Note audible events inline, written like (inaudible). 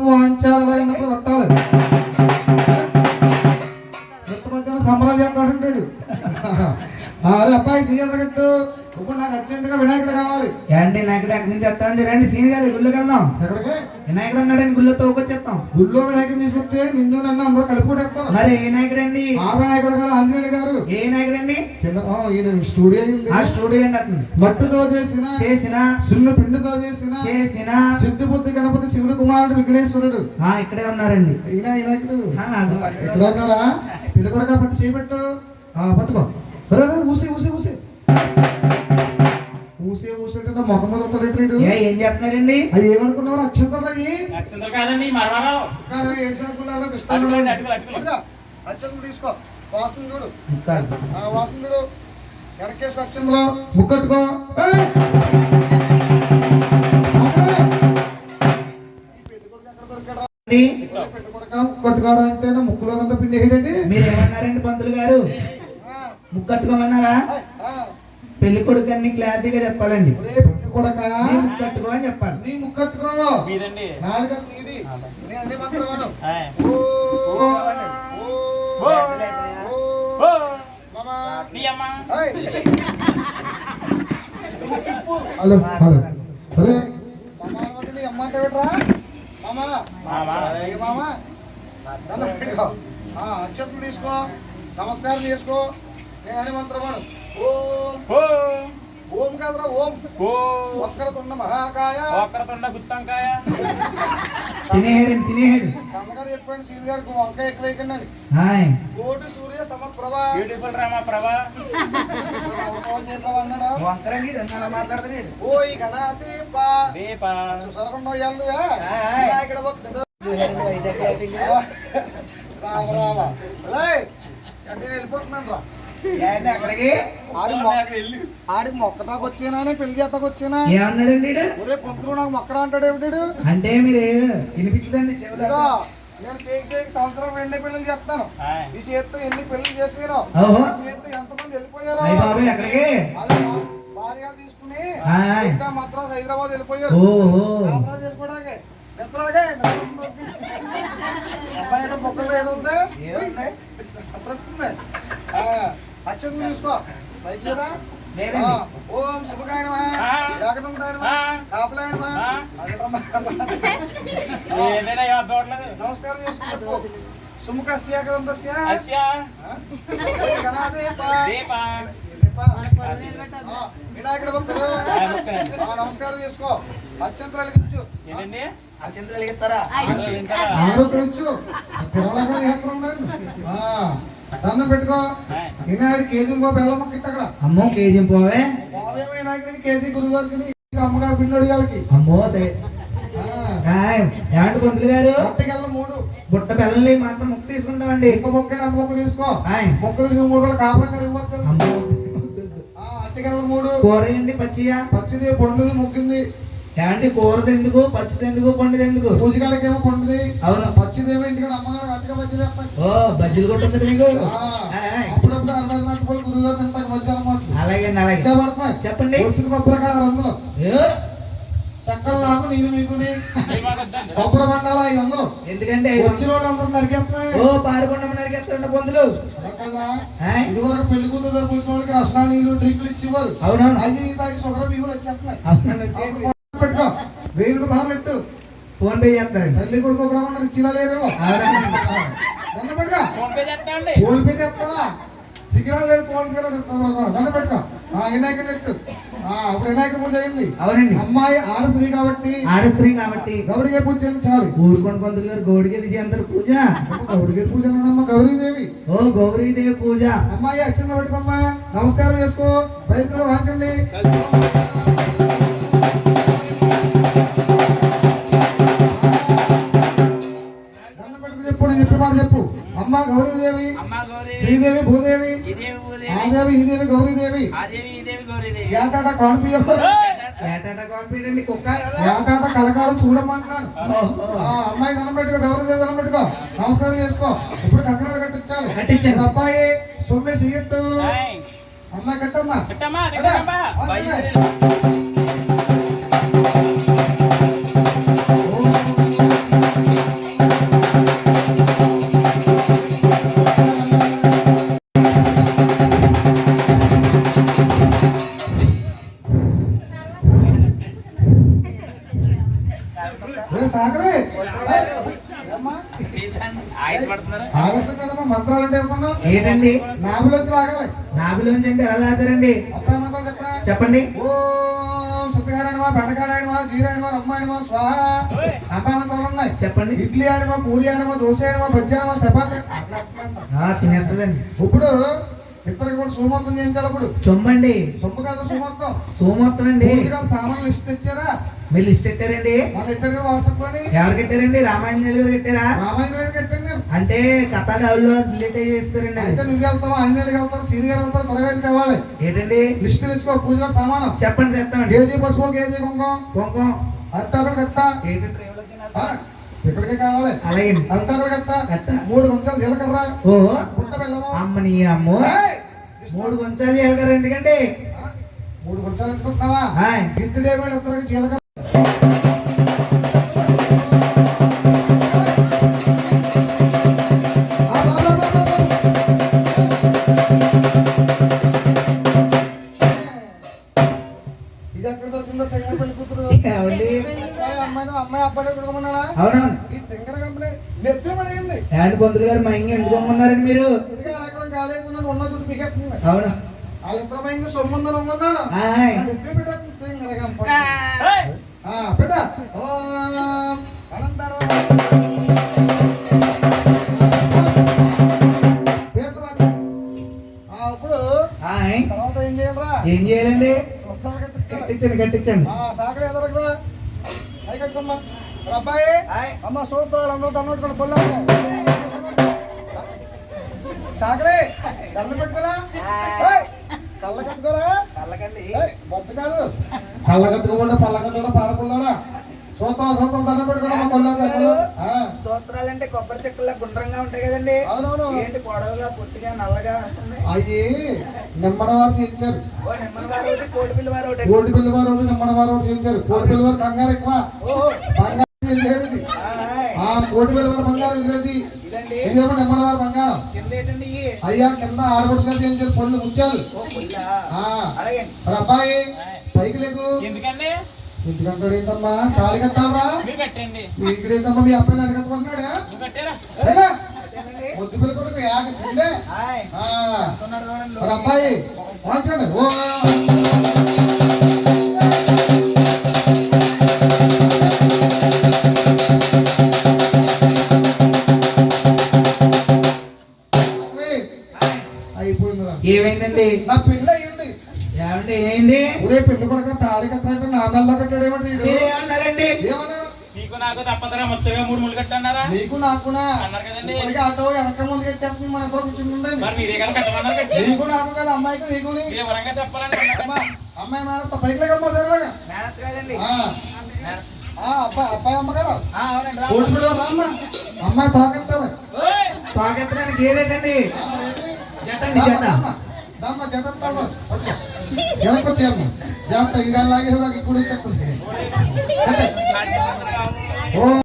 വാങ്ങിച്ചാൽ എന്നെ തൊട്ടാൽ అరే అబ్బాయి సీఎం గట్టు ఇప్పుడు నాకు అర్జెంటుగా వినాయకుడు కావాలి. ఏంటి వినాయకుడు ఎక్కడి నుంచి తెస్తామండి రండి సీని గారు గుళ్ళకి వెళ్దాం. ఎక్కడికి? వినాయకుడు ఉన్నాడని గుళ్ళో తోకొచ్చేస్తాం. గుళ్ళో వినాయకుడు తీసుకొస్తే నిన్ను నన్ను అందరూ కలిపి కొట్టేస్తారు మరి ఏ నాయకుడు అండి? ఆ వినాయకుడు గారు ఆంజనేయులు గారు. ఏ నాయకుడు అండి? ఈయన స్టూడియో ఆ స్టూడియో అండి అతను. మట్టితో చేసిన చేసిన సున్ను పిండితో చేసిన చేసిన. సిద్ధిబుద్ధి గణపతి శివుని కుమారుడు విఘ్నేశ్వరుడు. ఆ ఇక్కడే ఉన్నారండి. ఈయన వినాయకుడు. ఎక్కడ? ఉన్నారా పిల్ల కూడా పట్టు. చేపెట్టు ఆ, పట్టుకో. రే, ఊసి ఊసి ఊసి ఊసి ఊసి అంటే నా మొఖం మీద వస్తాడు ఏ చేస్తున్నాడండి? అది ఏమనుకున్నావు? అక్షంతలు అవి? అక్షంతలు కాదండి మరవరావు కానీ ఏడు సార్లు అటుకులు. అక్షంతలు తీసుకో. వాస్తుంది చూడు. వాస్తుంది చూడు. వెనకేసి అక్షంతలు ముక్కట్టుకో అంటే నా ముక్కులో అంతా పిండి వేయడండి మీరు ఏమన్నారండి పంతులు గారు? ముక్కట్టుకోమన్నారా? పెళ్ళి కొడుకు అన్ని క్లారిటీగా చెప్పాలండి. ఒరే పెళ్ళి కొడకా? ముక్కట్టుకో అని చెప్పాలి. నీ ముక్కట్టుకో. Hello hello. ఒరే మామా అంటే నీ అమ్మ అంటే పెట్టరా మామా. అక్షతలు తీసుకో. నమస్కారం చేసుకో. నేను అని మంత్రమాను ఓం. ఓ. ఓం కాదురా ఓం. మహాకాయ. ఒక్కరతుండ గుత్తంకాయ. తినేహాడు తినేహాడు సమ్మగారు చెప్పండి సీని గారికి వంకాయ ఎక్కువ అని హాయ్. కోటి సూర్య సమప్రభ. బ్యూటిఫుల్ రామా ప్రభా. వంకరండి అలా మాట్లాడుతున్నాడు ఓ ఈ గణాదీప దీప. రామ రామ. నేను వెళ్ళిపోతున్నాను రా. అక్కడికి? ఆడి మొ- ఆడి మొక్క దాకా వచ్చానా పెళ్ళి చేస్తాకు వచ్చానా? ఏమన్నాడండి ఈడు? ఒరే పంతులు నాకు మొక్కరా అంటాడు ఏమిటాడు అంటే మీరు వినిపించదండి నేను చేకి సంవత్సరం రెండే పెళ్ళి చేస్తాను. ఈ చేతితో ఎన్ని పెళ్ళి చేసాను ఓహో. ఈ చేతితో ఎంతమంది వెళ్ళిపోయారు? అక్కడికి భార్య తీసుకుని. ఇంకా మద్రాసు హైదరాబాద్ వెళ్ళిపోయారు. చేసుకోవడానికి. నిద్రలాగే అబ్బాయి బొక్కలు ఏదో ఉందా. అక్షంతలు తీసుకో ఓం శుభకాయ నమః, ఆ. ఏకదంతాయ నమః, ఆ. కాపలాయ నమః. ఆ. అదేనమ్మా. ఏంటైనా ఏం అర్థమవట్లేదు నమస్కారం చేసుకో సుముఖస్య ఆ? గణాధిప. దీప వినాయకుడి భక్తులు నమస్కారం? ఆ, దండం పెట్టుకో. వినాయకుడు కేజీ బెల్లం మొక్క అక్కడ అమ్మో కేజీ పోవే. బాబే వినాయకుడికి కేజీ గురువు గారికి అమ్మగారు పిన్నోడు గారికి అమ్మో సై- హాయ్ ఏమండి పంతులు గారు? అట్టకెళ్ళ మూడు బుట్ట పిల్లల్ని మాత్రం ముక్కు తీసుకుంటామండి. ఇంకో మొక్క మొక్క తీసుకో. మొక్క తీసుకుని మూడు రోజులు కాపాడు కలిగిపోతుంది అమ్మో అట్టకెళ్ళ మూడు. కూర ఏంటి పచ్చియా? పచ్చిది పండుది ముక్కింది ఏమండి కూరది ఎందుకు పచ్చిది ఎందుకు పండుది ఎందుకు పూజగారికి ఏమో పండుది. అవును. పచ్చిదేమో ఇంటికాడ అమ్మగారు అట్టగా పచ్చి చేస్తాయి ఓ బజ్జీలు కొట్టుంది మీకు. అప్పుడప్పుడు అరవై నాటి పోయి గురువు గారు తింటాక మధ్యాహ్నం అలాగే. అలాగే పడుతున్నాయి. చెప్పండి. కొబ్బరి కాదు అందులో? చక్కలు నాకు ఇది మాకు. కొబ్బరి ఐదు వందలు. ఎందుకంటే వచ్చిన వాళ్ళు అందరూ నరికేస్తున్నాయి. ఓ అదే కదా హాయ్. ఇదివరకు పెళ్ళి కూతురు దగ్గర కూర్చున్న వాళ్ళకి రసనా నీళ్ళు డ్రింకులు ఇచ్చేవారు. అవునవును. అవి తాగి కూడా వచ్చేస్తున్నాయి. పెట్టుకో. వేలు బాగా పెట్టు. ఫోన్ పే చేస్తారండి. తల్లి కొడుకు ఒక ఉన్నారు ఇచ్చిలా లేరు అవునండి. దండ పెట్టుకో. ఫోన్ పే చేస్తామండి. సిగ్నల్ లేదు ఫోన్ పే దండ పెట్టుకో వినాయక వినాయక పూజ అయింది. అవునండి అమ్మాయి ఆడశ్రీ కాబట్టి ఆడ స్త్రీ కాబట్టి. గౌరీగే పూజ చేయించాలి. ఊరుకోండి పంతులు గారు గౌడికి దిగి అందరు పూజ గౌరీగే పూజ అమ్మ గౌరీదేవి. ఓ గౌరీదేవి పూజ. అమ్మాయి అక్షంత పెట్టుకోమ్మా నమస్కారం చేసుకో. రైతులు వాంచండి అమ్మ గౌరీదేవి అమ్మ గౌరీ శ్రీదేవి భూదేవి ఆదేవి ఈ దేవి గౌరీదేవి. ఏటాట కాన్పియో ఏటాట కలకాలం చూడమంటున్నాను. ఆ అమ్మాయి దండం పెట్టుకో గౌరీదేవి దండం పెట్టుకో. నమస్కారం చేసుకో. ఇప్పుడు కంకణాలు కట్టించాలి. ఇప్పుడు అబ్బాయి సొమ్మె సిగట్టు. అమ్మాయి కట్టమ్మా. ఆవేశం కదమ్మా మంత్రాలు అంటే ఏమన్నా ఏంటండి? నాభిలోకి లాగాలి. నాభిలోంచి అంటే ఎలా లాగుతారండి? చెప్పండి. బెండకాయనమా జీరాయనమా రమ్మాయనమా స్వాహ! ఉన్నాయి. చెప్పండి. ఇడ్లీ ఆనమా పూరి ఆనమా దోశ ఆనమా బజ్జీ ఆనమా చపాతి తినేస్తుందండి ఇప్పుడు ఇద్దరికి కూడా సోమోత్తం చేయించాలి అప్పుడు చొమ్మండి సొమ్ము కాదు సోమోత్తం. సోమొత్తం అండి. సామాన్లు లిస్ట్ తెచ్చారా? మీరు లిస్ట్ పెట్టారండి ఎవరు కట్టారండి? రామాంజలి గారు కట్టారా? రామాయణ గారు కట్టండి అంటే కథ డౌన్లో డిలీట్ చేస్తారండి అయితే నువ్వు వెళ్తావు? ఆంజనేయులు వెళ్తావు? సీనియర్ వెళ్తావు? త్వరగా వెళ్ళి తేవాలి. ఏంటండి? లిస్ట్ తెచ్చుకో పూజ సామానం. చెప్పండి తెస్తామండి. కేజీ పసుపు కేజీ కుంకుమ? కుంకుమ. అరటాకులు కట్ట? ఏంటంటే ఇక్కడికే కావాలి. అలాగే అరటాకులు కట్ట? కట్ట. మూడు నిమిషాలు జీలకర్ర. ఓ పుట్ట బెల్లము. అమ్మని అమ్మో! మూడు కొంచాలు చేయగలరు ఎందుకండి? మూడు నిమిషాలు అనుకుంటున్నావా? కూడా ఇద్దరికి జీలకర్ర అవునవును ఈ తెంగర కంపెనీ నెత్తి పడింది ఏమండి పంతులు గారు మా ఇంక ఎందుకు అమ్మున్నారండి మీరు? ఇదిగా ఎక్కడ కాలేకుండా ఉన్న చుట్టూ పికెత్తుంది అవును? వాళ్ళిద్దరు మైంది సొమ్ముందని ఉమ్మన్నాడు హాయ్ నెత్తి పెట్టేస్తుంది తెంగర కంపెనీ. పెట్ట. అనంతరం ఏం? చేయాలండి. కట్టించండి కట్టించండి. ఆ, సాకలు అబ్బాయి అమ్మ సూత్రాలు అందరూ తన్నట్టుకొని పొల్లాము సాకలే కళ్ళు పెట్టుకురా. కళ్ళ కట్టుకోరా. కళ్ళకండి. బొచ్చ కాదు. కళ్ళ కట్టుకోకుండా పళ్ళ కట్టుకోవడం పారకున్నాడా సూత్రాలు సూత్రాలు దండ పెట్టుకోవడం కొల్లాము సూత్రాలు అంటే కొబ్బరి చెక్కల గుండ్రంగా ఉంటాయి కదండి. అవునవును. ఏంటి పొడవుగా పొట్టిగా నల్లగా? అవి నిమ్మన వారు చేయించారు కోటి పిల్లి వారు ఒకటి, నిమ్మన వారు చేయించారు కోటి పిల్లి వారు కంగారు ఎక్కువ. బంగారం ఆ కోటి వారు ఇదేమో వారు? అయ్యా కింద ఆడపడుచుగా చేయించారు పళ్ళు ముచ్చాలు ఓ పుల్ల. ఆ, అలాగే. మరి అబ్బాయి పైకి లేకు. ఎందుకండి? ఎందుకంటాడు ఏంటమ్మా? తాళి కట్టాలరా? మీరు కట్టండి. ఇక్కడ ఏంటమ్మా మీ అబ్బాయిని అడగట్టుకుంటున్నాడా నువ్వు కట్టారా? ఏగా, అదేనండి. ముద్దు పిల్ల కొడుకు యాక చెందే హాయ్ ఆ, ఉన్నాడు చూడండి మరి అబ్బాయి మాట్లాడు. ఓ. నా పెళ్ళి అయ్యింది. ఏమండి ఏమైంది? ఒరే పెళ్ళి కొడుకు తాళి కట్టినట్టు నా మెల్ల కట్టాడేమంటే ఏమన్నారండి ఏమన్నాడు నీకు నాకు తప్పదరా ముచ్చగా మూడు ముళ్ళు కట్టన్నారా? నీకు నాకునా? అన్నారు కదండి. ఇప్పటికే ఆటో వెనక ముందు కట్టేస్తుంది మన ఇద్దరు కూర్చుంటుందండి మరి మీరే కదా కట్టమన్నారు కట్టి. నీకు నాకు కదా అమ్మాయికి నీకు నీ. మీరు వివరంగా చెప్పాలండి అమ్మా, అమ్మాయి మేనత్త పైకి మేనత్ కాదండి. అబ్బాయి అబ్బాయి అమ్మగారు? రామ్మా అమ్మాయి! తాకెత్తడానికి ఏదేటండి? జటండి జట ನಮ್ಮ ಜಗತ್ತ ಹೇಳ್ಕೊ ಚೇರ್ಮ ಜಾಸ್ತ ಈಗಲ್ಲಾಗಿ ಹೋಗಿ ಕುಡಿ ಚಕ್ಕ (laughs)